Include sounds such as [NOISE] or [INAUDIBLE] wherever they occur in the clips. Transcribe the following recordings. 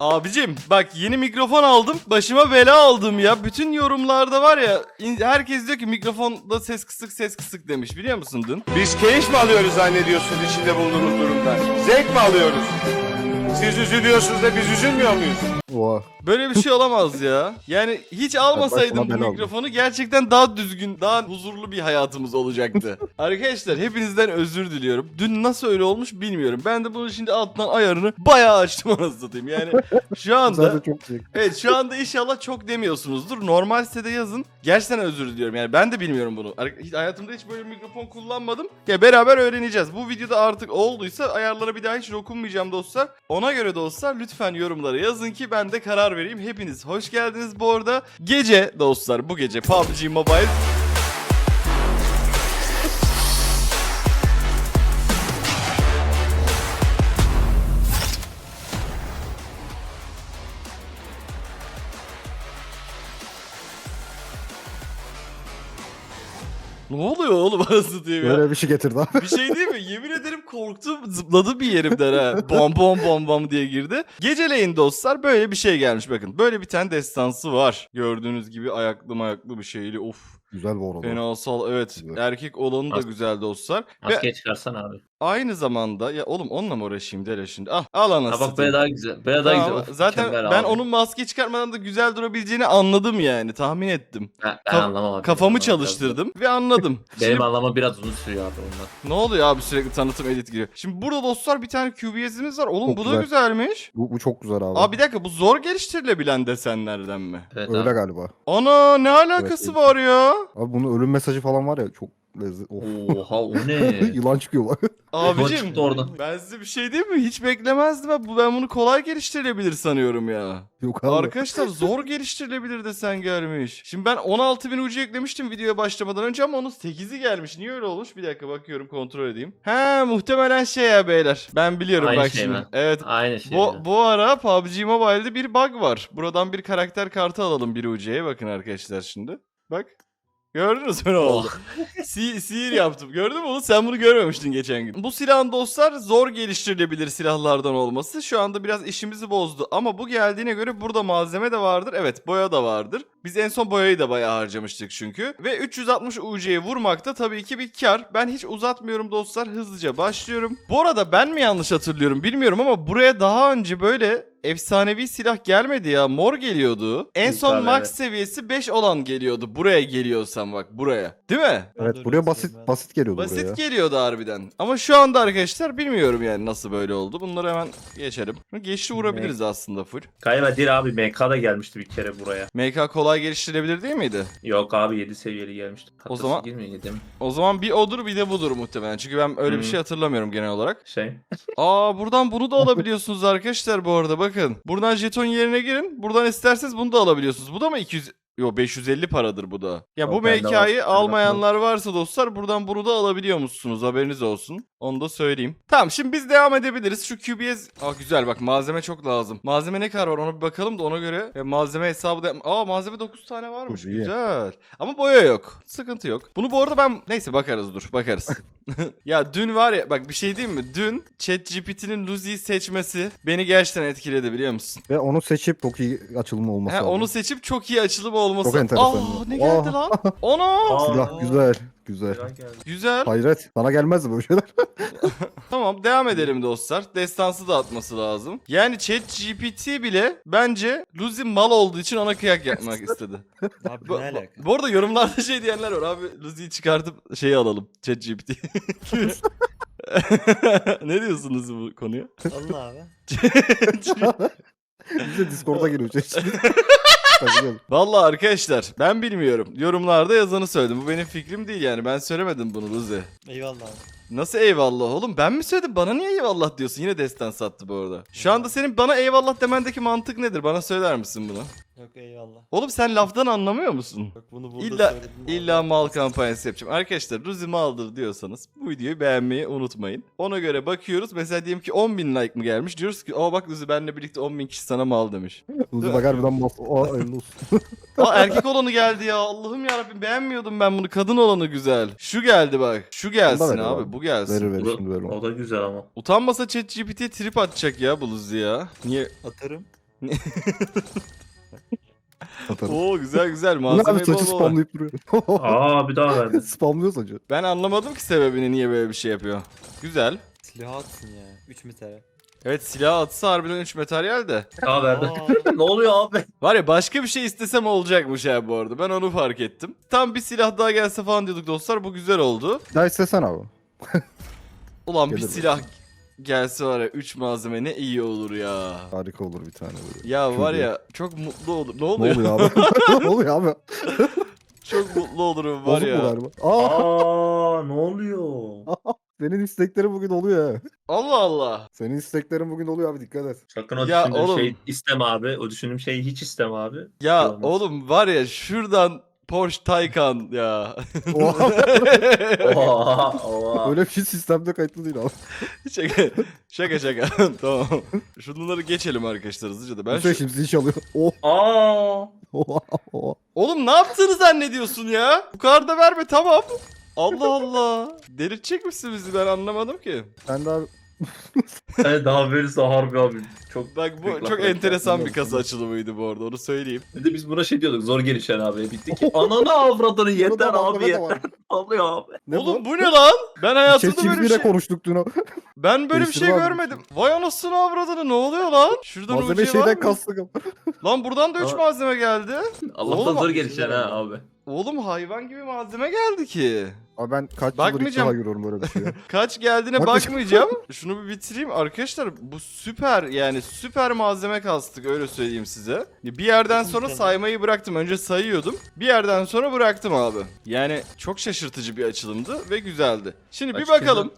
Abicim bak yeni mikrofon aldım. Başıma bela aldım ya. Bütün yorumlarda var ya herkes diyor ki mikrofonda ses kısık ses kısık demiş biliyor musun dün? Biz keyif mi alıyoruz zannediyorsunuz içinde bulunduğumuz durumdan? Zevk mi alıyoruz? Siz üzülüyorsunuz da biz üzülmüyor muyuz? Oha. Böyle bir şey olamaz ya. Yani hiç almasaydım bu mikrofonu gerçekten daha düzgün, daha huzurlu bir hayatımız olacaktı. [LAUGHS] Arkadaşlar hepinizden özür diliyorum. Dün nasıl öyle olmuş bilmiyorum. Ben de bunun şimdi alttan ayarını bayağı açtım anasını satayım. Yani şu [LAUGHS] anda. Evet şu anda inşallah çok demiyorsunuzdur. Normal sitede yazın. Gerçekten özür diliyorum. Yani ben de bilmiyorum bunu. Hayatımda hiç böyle bir mikrofon kullanmadım. Ya beraber öğreneceğiz. Bu videoda artık olduysa ayarlara bir daha hiç dokunmayacağım dostlar. Ona göre dostlar lütfen yorumlara yazın ki ben de karar vereyim. Hepiniz hoş geldiniz bu arada. Gece dostlar bu gece PUBG Mobile Ne oluyor oğlum [LAUGHS] anasını diyeyim ya. Böyle bir şey getirdi abi. Bir şey değil mi? Yemin ederim korktum zıpladı bir yerimden ha. Bom bom bom bom diye girdi. Geceleyin dostlar böyle bir şey gelmiş bakın. Böyle bir tane destansı var. Gördüğünüz gibi ayaklı mayaklı bir şeyli. Of Güzel bu arada. fenasal evet. Güzel. Erkek olanı da güzel dostlar. Ve Maskeyi çıkarsana abi. aynı zamanda ya oğlum onunla mı uğraşayım dele şimdi. Ah al anasını. Ha bak böyle daha güzel. Böyle daha Tamam, güzel. Of, Zaten mükemmel ben abi. onun maske çıkartmadan da güzel durabileceğini anladım yani. Tahmin ettim. Ben, ben Kaf- anlamam abi. Kafamı Anlamam çalıştırdım ve anladım. biraz. [LAUGHS] Benim Şimdi- anlamam biraz uzun sürüyor abi ondan. Ne oluyor abi sürekli tanıtım edit giriyor. Şimdi burada dostlar bir tane QBS'imiz var. Oğlum Çok bu da güzel. güzelmiş. Bu, bu çok güzel abi. Abi bir dakika bu zor geliştirilebilen desenlerden mi? Evet Öyle abi. galiba. Ana ne alakası Evet, var ya? Abi bunun ölüm mesajı falan var ya çok lezzetli. Of. Oha o ne? [LAUGHS] Yılan çıkıyor bak. Abicim çıktı oradan. ben size bir şey diyeyim mi? Hiç beklemezdim. Ben, bu- ben bunu kolay geliştirilebilir sanıyorum ya. Yok abi. Arkadaşlar zor geliştirilebilir desen gelmiş. Şimdi ben 16.000 ucu eklemiştim videoya başlamadan önce ama onun 8'i gelmiş. Niye öyle olmuş? Bir dakika bakıyorum kontrol edeyim. He muhtemelen şey ya beyler. Ben biliyorum Aynı bak şey şimdi. mi? Evet Aynı şey. Bu, bu ara PUBG Mobile'de bir bug var. Buradan bir karakter kartı alalım bir UC'ye. Bakın arkadaşlar şimdi. Bak. Gördünüz mü ne oldu? Si sihir yaptım. Gördün mü onu? Sen bunu görmemiştin geçen gün. Bu silahın dostlar zor geliştirilebilir silahlardan olması. Şu anda biraz işimizi bozdu. Ama bu geldiğine göre burada malzeme de vardır. Evet boya da vardır. Biz en son boyayı da bayağı harcamıştık çünkü. Ve 360 UC'ye vurmakta tabii ki bir kar. Ben hiç uzatmıyorum dostlar. Hızlıca başlıyorum. Bu arada ben mi yanlış hatırlıyorum bilmiyorum ama buraya daha önce böyle efsanevi silah gelmedi ya. Mor geliyordu. En son abi, max evet. seviyesi 5 olan geliyordu. Buraya geliyorsan bak buraya. Değil mi? Evet buraya basit basit geliyordu Basit buraya. geliyordu harbiden. Ama şu anda arkadaşlar bilmiyorum yani nasıl böyle oldu. Bunları hemen geçelim. Geçti vurabiliriz aslında full. Galiba değil abi MK da gelmişti bir kere buraya. MK kolay geliştirebilir değil miydi? Yok abi 7 seviyeli gelmişti. Hatta zaman- girmiyor 7 mi? O zaman bir odur bir de budur muhtemelen. Çünkü ben öyle bir şey hatırlamıyorum genel olarak. Şey. Aa buradan bunu da alabiliyorsunuz arkadaşlar bu arada bakın. Buradan jeton yerine girin. Buradan isterseniz bunu da alabiliyorsunuz. Bu da mı 200 Yo 550 paradır bu da. Ya bu Yok, bende var. Ben almayanlar varsa dostlar buradan bunu da alabiliyor musunuz? Haberiniz olsun. Onu da söyleyeyim. Tamam şimdi biz devam edebiliriz. Şu QBS... Aa güzel bak malzeme çok lazım. Malzeme ne kadar var ona bir bakalım da ona göre e, malzeme hesabı da... Aa malzeme 9 tane varmış. İyi. Güzel. Ama boya yok. Sıkıntı yok. Bunu bu arada ben... Neyse bakarız dur bakarız. [LAUGHS] ya dün var ya bak bir şey diyeyim mi? Dün ChatGPT'nin Luzi'yi seçmesi beni gerçekten etkiledi biliyor musun? Ve onu seçip çok iyi açılımı olması He, lazım. onu seçip çok iyi açılım olması. Çok enteresan Aa ya. ne geldi Aa. lan? [LAUGHS] Ana! Silah güzel. Güzel. Silah geldi. Güzel. Hayret. Sana gelmezdi böyle şeyler. [LAUGHS] Tamam devam edelim dostlar. Destansı da atması lazım. Yani ChatGPT bile bence Luzi mal olduğu için ona kıyak yapmak [LAUGHS] istedi. Abi Bu, ne alaka? bu arada yorumlarda şey diyenler var abi Luzi'yi çıkartıp şeyi alalım ChatGPT. ne diyorsunuz bu konuya? Alın abi. Bize Discord'a giriyor. Vallahi arkadaşlar ben bilmiyorum. Yorumlarda yazanı söyledim. Bu benim fikrim değil yani. Ben söylemedim bunu Luzi. Eyvallah abi. Nasıl eyvallah oğlum? Ben mi söyledim? Bana niye eyvallah diyorsun? Yine destan sattı bu arada. Şu anda senin bana eyvallah demendeki mantık nedir? Bana söyler misin bunu? Yok eyvallah. Oğlum sen laftan anlamıyor musun? Yok bunu burada İlla söyledim. illa mal kampanyası yapacağım. Arkadaşlar Ruzi maldır diyorsanız bu videoyu beğenmeyi unutmayın. Ona göre bakıyoruz. Mesela diyelim ki 10.000 like mı gelmiş? Diyoruz ki aa bak Ruzi benimle birlikte 10.000 kişi sana mal demiş. Uzi bak harbiden bas. Aa olsun. [LAUGHS] Aa erkek olanı geldi ya. Allah'ım yarabbim beğenmiyordum ben bunu. Kadın olanı güzel. Şu geldi bak. Şu gelsin verir abi. abi. Bu gelsin. Verir verir şimdi verir. o da güzel ama. Utanmasa ChatGPT'ye trip atacak ya bu Luzi ya. Niye? Atarım. [LAUGHS] Atarım. Oo güzel güzel ne abi malzeme saçı bol bol. spamlayıp duruyor. Aa bir daha verdi. [LAUGHS] Spamlıyor saçı. Ben anlamadım ki sebebini niye böyle bir şey yapıyor. Güzel. Silah atsın ya. 3 metre. Evet silah atsa harbiden 3 materyal de. Daha verdi. [LAUGHS] Ne oluyor abi? Var ya başka bir şey istesem olacakmış ya bu arada. Ben onu fark ettim. Tam bir silah daha gelse falan diyorduk dostlar. Bu güzel oldu. Ya istesen abi. Ulan bir Gelir silah gelse var ya 3 malzeme ne iyi olur ya. Harika olur bir tane böyle. Ya var ya çok mutlu olur. Ne Ne oluyor? oluyor abi? [LAUGHS] ne oluyor abi? çok mutlu olurum var Bozuk mu ya. galiba? Aa, Aa ne oluyor? senin isteklerin bugün oluyor ha. Allah Allah. Senin isteklerin bugün oluyor abi dikkat et. Sakın o Ya oğlum. şey isteme abi. O düşündüğüm şeyi hiç isteme abi. Ya Olmaz. oğlum var ya şuradan Porsche Taycan ya. Oha, [LAUGHS] Oha oha. Öyle bir şey sistemde kayıtlı değil abi. şaka şaka şaka. [LAUGHS] tamam. Şunları geçelim arkadaşlar hızlıca da. Ben Bu şey şu... şimdi zil çalıyor. Oh, Aa. oha, oha. Oğlum ne yaptığını zannediyorsun ya? Bu kadar da verme tamam. Allah Allah. Delirtecek misin bizi ben anlamadım ki. Sen de abi Evet daha verirse harbi abi. Çok Bak bu çok enteresan bir kasa açılımıydı bu arada onu söyleyeyim. Bir de biz buna şey diyorduk zor gelişen abi. Bitti ki ananı avradını yeter abi yeter. var. Oluyor [LAUGHS] abi? Ne Oğlum bu? bu ne lan? Ben hayatımda Şey böyle bir şey... konuştuk dün o. Ben böyle bir şey görmedim. Vay anasını avradını ne oluyor lan? Şuradan Malzeme ucuya var şeyden mı? kastık ama. Lan buradan da 3 Ama- malzeme geldi. [LAUGHS] Allah'tan Oğlum, zor gelişen ha [LAUGHS] abi. Oğlum hayvan gibi malzeme geldi ki. Abi ben kaç yıldır ilk Bakmayacağım. defa görüyorum böyle bir şey. [LAUGHS] Kaç geldiğine Bakmayacağım. bakmayacağım. Şunu bir bitireyim. Arkadaşlar bu süper yani süper malzeme kastık öyle söyleyeyim size. Bir yerden sonra saymayı bıraktım. Önce sayıyordum. Bir yerden sonra bıraktım abi. Yani çok şaşırtıcı bir açılımdı ve güzeldi. Şimdi bir bakalım.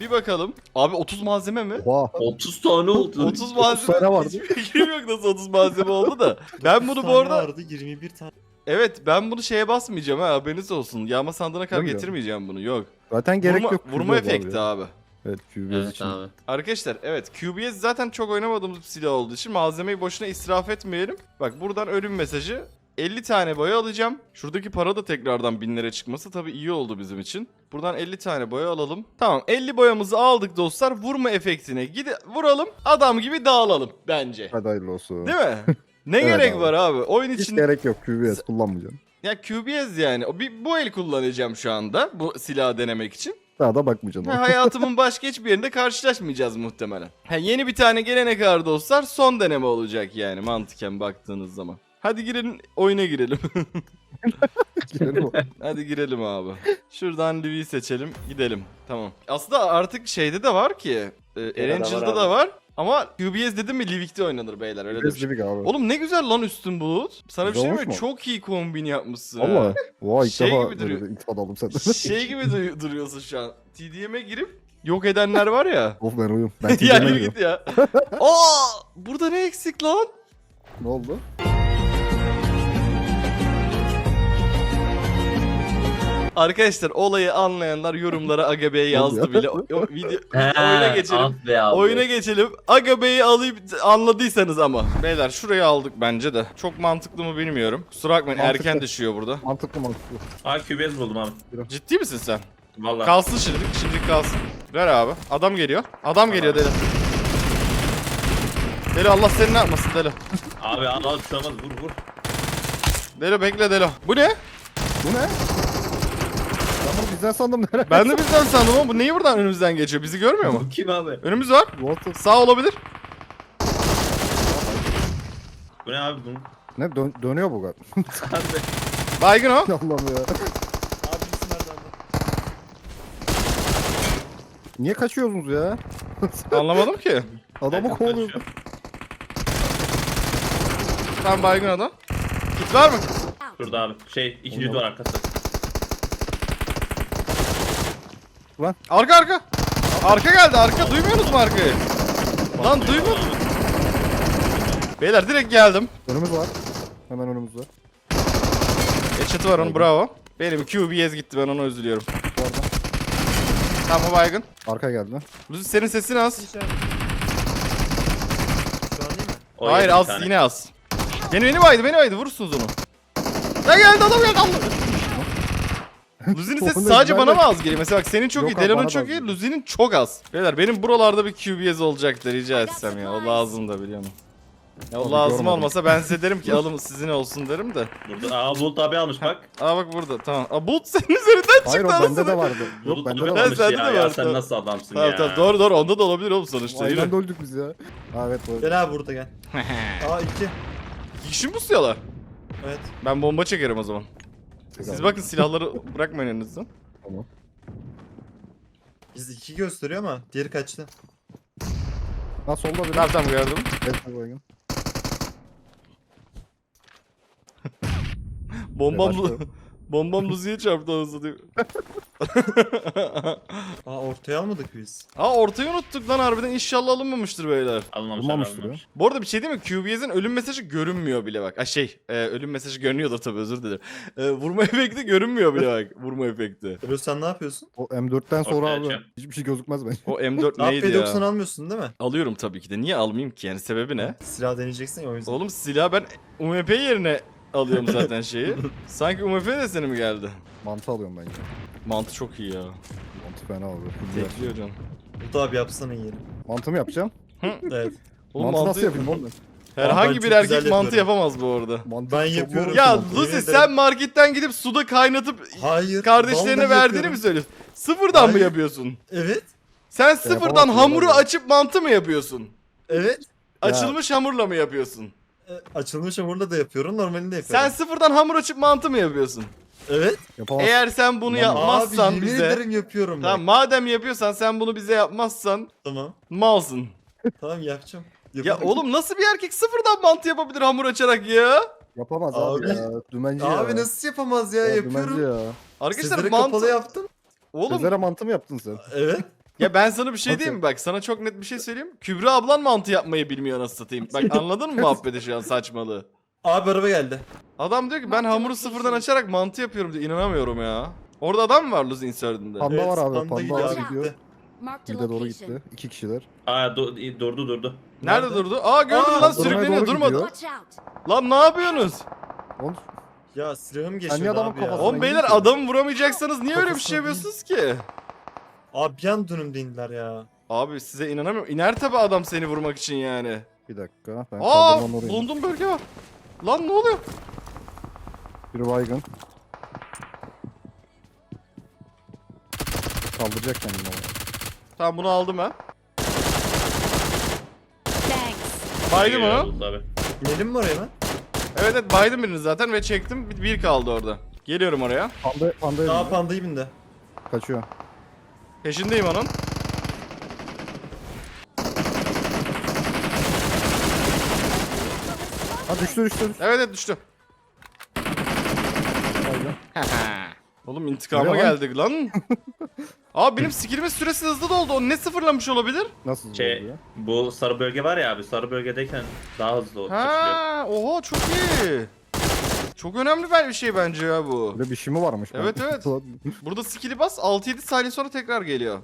Bir bakalım. Abi 30 malzeme mi? Oha. 30 tane oldu. 30 malzeme. tane vardı. [LAUGHS] Hiçbir fikrim yok nasıl 30 malzeme oldu da. Ben bunu bu arada vardı 21 tane. Evet ben bunu şeye basmayacağım ha haberiniz olsun. Yağma sandığına kadar Değil mi? getirmeyeceğim bunu yok. Zaten gerek vurma, yok. Vurma efekti abi. Evet QBS Evet için. abi. Arkadaşlar evet QBS zaten çok oynamadığımız bir silah olduğu için malzemeyi boşuna israf etmeyelim. Bak buradan ölüm mesajı. 50 tane boya alacağım. Şuradaki para da tekrardan 1000 lira çıkması tabii iyi oldu bizim için. Buradan 50 tane boya alalım. Tamam 50 boyamızı aldık dostlar. Vurma efektine gide vuralım. Adam gibi dağılalım bence. Hadi hayırlı olsun. Değil mi? [LAUGHS] Ne Evet gerek abi. var abi? Oyun Hiç için gerek yok QBS kullanmayacağım. ya QBS yani. O bir bu el kullanacağım şu anda bu silahı denemek için. Daha da bakmayacaksın. Ha, hayatımın [LAUGHS] başka hiçbir yerinde karşılaşmayacağız muhtemelen. Ha, yeni bir tane gelene kadar dostlar son deneme olacak yani mantıken baktığınız zaman. Hadi girelim oyuna girelim. [LAUGHS] Girelim o. [LAUGHS] Hadi girelim abi. Şuradan Livi'yi seçelim gidelim. Tamam. Aslında artık şeyde de var ki. E, Erangel'da var da abi. var. Ama QBS dedim mi Livik'te oynanır beyler öyle de bir QBS şey. gibi abi. Oğlum ne güzel lan üstün bulut. Sana bir şey Güzel mi? olmuş mu? Çok iyi kombin yapmışsın. Valla. Oha ilk Şey defa gibi duruyor. böyle iltifat aldım senden. şey gibi du- duruyorsun şu an. TDM'e girip yok edenler var ya. [LAUGHS] of ben uyum. Ben [LAUGHS] ya TDM'e yürü gidiyorum. git ya. [LAUGHS] Aa, burada ne eksik lan? Ne oldu? Arkadaşlar olayı anlayanlar yorumlara Aga Bey yazdı bile. O, o video [LAUGHS] He, oyuna geçelim. Ah be abi. Oyuna geçelim. Aga Bey'i alayım anladıysanız ama. Beyler şurayı aldık bence de. Çok mantıklı mı bilmiyorum. Kusura bakmayın Mantıklı. erken düşüyor burada. Mantıklı mantıklı. Aa QBS buldum abi. Ciddi misin sen? Valla. Kalsın şimdilik. Şimdilik kalsın. Ver abi. Adam geliyor. Adam geliyor Deli. Deli Allah seni ne yapmasın Deli. Abi al al olmaz vur vur. Deli bekle Deli. Bu ne? Bu ne? Ben bunu bizden sandım nereye? Ben de bizden sandım ama bu neyi buradan önümüzden geçiyor? Bizi görmüyor mu? Bu kim abi? Önümüz var. What the... Sağ olabilir. Bu ne abi bunun? Ne dön dönüyor bu. Abi. [LAUGHS] Baygın o. [LAUGHS] Allah'ım ya. Abi. Niye kaçıyorsunuz ya? [LAUGHS] Anlamadım ki. Adamı kovalıyor. Tam baygın adam. Kit var mı? Şurada abi. Şey ikinci duvar arkası. Arka arka. Arka geldi arka. Duymuyorsunuz mu arkayı? Lan duymuyor musun? Beyler direkt geldim. Önümüz var. Hemen önümüzde. Headshot'ı var onun bravo. Benim QBS gitti ben ona üzülüyorum. Bu arada. Tamam o baygın. Arka geldi. Luzi senin sesin az. İçeride. Şu an değil mi? O Hayır yedi bir az tane. yine az. Beni beni baydı beni baydı vurursunuz onu. Ya geldi adam geldi Allah. [LAUGHS] Luzi'nin sesi sadece bana mı az geliyor? Mesela bak senin çok Yok iyi, abi, Delon'un bana da çok az iyi, geliyor. Luzi'nin çok az. Beyler benim buralarda bir QBS olacaktı rica etsem ya. O lazım da biliyor musun? Ya Abi lazım görmedim. olmasa ben size derim ki [LAUGHS] alın sizin olsun derim de. Burada aa Bulut abi almış bak. Aa bak burada tamam. Aa bulut senin üzerinden Hayır çıktı o bende anasını. de vardı. Yok Bulut bende abi de vardı. almış sende ya. de Ya var, sen nasıl adamsın Tamam ya. tamam doğru doğru onda da olabilir oğlum sonuçta. Aynen Yürü. de öldük biz ya. Ha, evet bu. Gel abi burada gel. Aa iki. Kişi mi pusuyorlar? Evet. Ben bomba çekerim o zaman. Siz bakın silahları bırakmayın elinizden. Tamam. Biz iki gösteriyor ama diğeri kaçtı. Ha solda bir. Tamam tamam gördüm. Evet, baygın. Bombam Başka. Bombam Luzi'ye çarptı anasını satayım. [LAUGHS] Aa ortaya almadık biz. Aa ortayı unuttuk lan harbiden inşallah alınmamıştır beyler. Alınmamış Bulmamıştır alınmamış. Bu arada bir şey değil mi? QBS'in ölüm mesajı görünmüyor bile bak. Ha şey, e, ölüm mesajı görünüyordur tabii özür dilerim. E, vurma [LAUGHS] efekti görünmüyor bile bak. Vurma efekti. Öbür sen ne yapıyorsun? O M4'ten sonra Ortaya abi açacağım. hiçbir şey gözükmez bence. O M4 Daha neydi P90 ya? almıyorsun değil mi? Alıyorum tabii ki de. Niye almayayım ki? Yani sebebi ne? Silah deneyeceksin ya o yüzden. Oğlum silah ben UMP yerine alıyorum zaten şeyi. Sanki UMP deseni mi geldi? Mantı alıyorum bence. Mantı çok iyi ya. Mantı fena abi. Tekliyor can. Bulut abi yapsana yiyelim. Mantı mı yapacağım? Evet. Oğlum mantı, mantı, nasıl yapayım oğlum ben? Herhangi Ben bir çok erkek güzel mantı yapıyorum. yapamaz bu arada. Mantı Ben çok yapıyorum. Ya mantı. Lucy Yemin sen marketten gidip suda kaynatıp Hayır. kardeşlerine vallahi verdiğini yapıyorum. mi söylüyorsun? Sıfırdan mı Hayır. yapıyorsun? Evet. Sen sıfırdan yapamazsın hamuru vallahi. açıp mantı mı yapıyorsun? Evet. Ya. Açılmış hamurla mı yapıyorsun? E, açılmış hamurla da yapıyorum. Normalinde yapıyorum. Sen sıfırdan hamur açıp mantı mı yapıyorsun? Evet. Yapamaz. Eğer sen bunu Abi, yapmazsan Abi yemin bize... ederim yapıyorum. Tamam madem yapıyorsan sen bunu bize yapmazsan Tamam. malsın. Tamam yapacağım. Ya Yaparım. oğlum nasıl bir erkek sıfırdan mantı yapabilir hamur açarak ya? Yapamaz abi, Abi. ya. Dümenci ya. Abi nasıl yapamaz ya, Ya, yapıyorum. Dümenci ya. Arkadaşlar Sizlere mantı... kapalı yaptım. Oğlum Sezer'e mantı mı yaptın sen? Evet. Ya ben sana bir şey diyeyim mi? Bak sana çok net bir şey söyleyeyim. Kübra ablan mantı yapmayı bilmiyor nasıl satayım. Bak [LAUGHS] anladın mı muhabbeti şu an saçmalığı? Abi araba geldi. Adam diyor ki ben hamuru sıfırdan açarak mantı yapıyorum diyor. İnanamıyorum ya. Orada adam mı var Luz Insert'inde? Panda Evet, var abi. panda Panda gidiyor var abi. gidiyor. Marked a Bir de doğru gitti. İki kişiler. Aa du- durdu durdu. Nerede, Nerede? durdu? Aa gördüm Aa, lan durmaya sürükleniyor doğru durmadı. gidiyor. Watch out! Lan ne yapıyorsunuz? Oğlum Ya silahım niye adamın abi ya. kafasına Oğlum beyler adamı vuramayacaksanız niye öyle bir şey yapıyorsunuz ki? Abi bir an dönümde indiler ya. Abi size inanamıyorum. İner tabi adam seni vurmak için yani. bir dakika. Ben Aa orayı. bulunduğum bölge var. Lan ne oluyor? Bir baygın. Kaldıracak kendini ama. Tamam bunu aldım ha. Thanks. Baydım Geliyor onu. Bulut abi. İnelim mi oraya lan? Evet evet baydım birini zaten ve çektim. Bir, bir kaldı orada. Geliyorum oraya. Panda, panda Daha elinde. pandayı bindi. Kaçıyor. Peşindeyim onun. Ha düştü düştü. düştü. Evet evet düştü. [LAUGHS] Oğlum intikama Öyle lan. geldik lan. [LAUGHS] Abi benim skillimin süresi hızlı doldu. O ne sıfırlamış olabilir? Nasıl oldu Şey ya? bu sarı bölge var ya abi sarı bölgedeyken daha hızlı açılıyor. Ha, oha çok iyi. Çok önemli bir şey bence ya bu. Böyle bir şey mi varmış? Evet, Ben- evet. [LAUGHS] Burada skill'i bas 6-7 saniye sonra tekrar geliyor.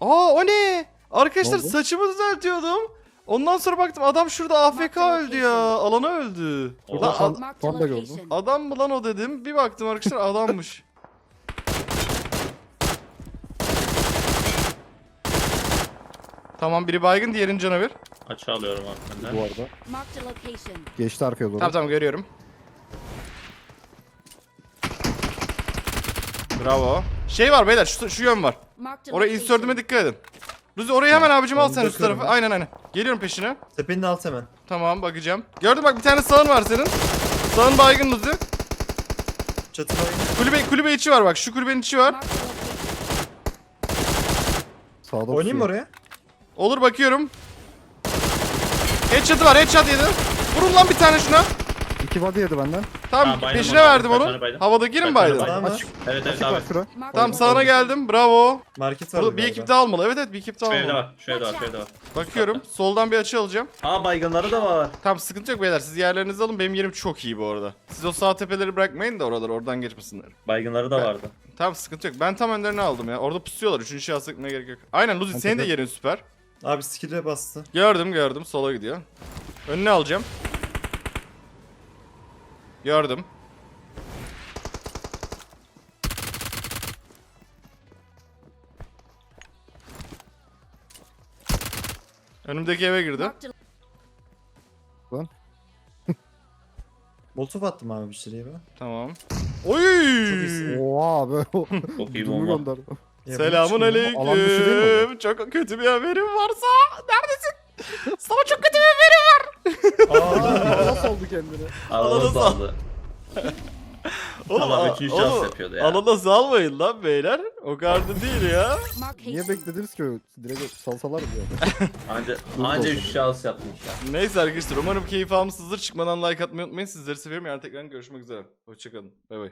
Aa o ne? Arkadaşlar Ne saçımı düzeltiyordum. Ondan sonra baktım adam şurada AFK öldü ya. Alana öldü. Lan ad- gördüm. adam mı lan o dedim. Bir baktım arkadaşlar adammış. [LAUGHS] tamam biri baygın diğerini canavar. Açı alıyorum Bu arada. Marked a location. Geçti arkaya doğru. Tamam tamam görüyorum. Bravo. Şey var beyler şu, şu yön var. Marked a Oraya location. insertime dikkat edin. Ruzi orayı hemen abicim al sen üst bakıyorum tarafı. ben. Aynen aynen. Geliyorum peşine. Tepenin alt hemen. Tamam bakacağım. Gördün bak bir tane sağın var senin. Sağın baygın Ruzi. Çatı bayım. Kulübe, kulübe içi var bak. Şu kulübenin içi var. Marked a location. Sağda Oynayayım mı pusuyor. oraya? Olur bakıyorum. Headshot'ı var. Headshot yedi. Vurun lan bir tane şuna. İki body yedi benden. Tamam baydım peşine onu. verdim Kaç onu. tane baydın? Havadakini mi baydın? Tamam. Açık. Evet evet Açık abi. şura. Tamam sağına geldim. Bravo. Market var. Burada bir galiba. ekip daha almalı. Evet evet bir ekip daha Şu evde almalı. var. Şu evde var. Şu evde var. Bakıyorum. Soldan bir açı alacağım. Aa baygınları da var. Tamam sıkıntı yok beyler. Siz yerlerinizi alın. Benim yerim çok iyi bu arada. Siz o sağ tepeleri bırakmayın da oralar oradan geçmesinler. Baygınları da Ben- vardı. Tamam sıkıntı yok. Ben tam önlerini aldım ya. Orada pusuyorlar. Üçüncü şahıs sıkmaya gerek yok. Aynen Luzi Ben senin de yerin süper. Abi skill'e bastı. Gördüm gördüm. Sola gidiyor. Önüne alacağım. Gördüm. Önümdeki eve girdi. A [LAUGHS] Molotof attım abi bir süreye ben. Tamam. Oy! Oha abi. [LAUGHS] Çok iyi [LAUGHS] bomba. Ya Selamun bu çıkmıyor. Alan dışı değil mi aleyküm. Çok kötü bir haberim varsa. Neredesin? Sana çok kötü bir haberim var. Aa, oldu kendini? Alanı sal. saldı. [LAUGHS] Oğlum, Tamam, a- üçüncü şans oğlum, yapıyordu ya. Alana salmayın lan beyler. O kadar da değil ya. Niye beklediniz ki? Direkt salsalar mı yani? [LAUGHS] Anca, anca 3 şans yapmış ya. Neyse arkadaşlar umarım keyif almışsınızdır. Çıkmadan like atmayı unutmayın. Sizleri seviyorum. Yarın tekrar görüşmek üzere. Hoşçakalın. Bay bay.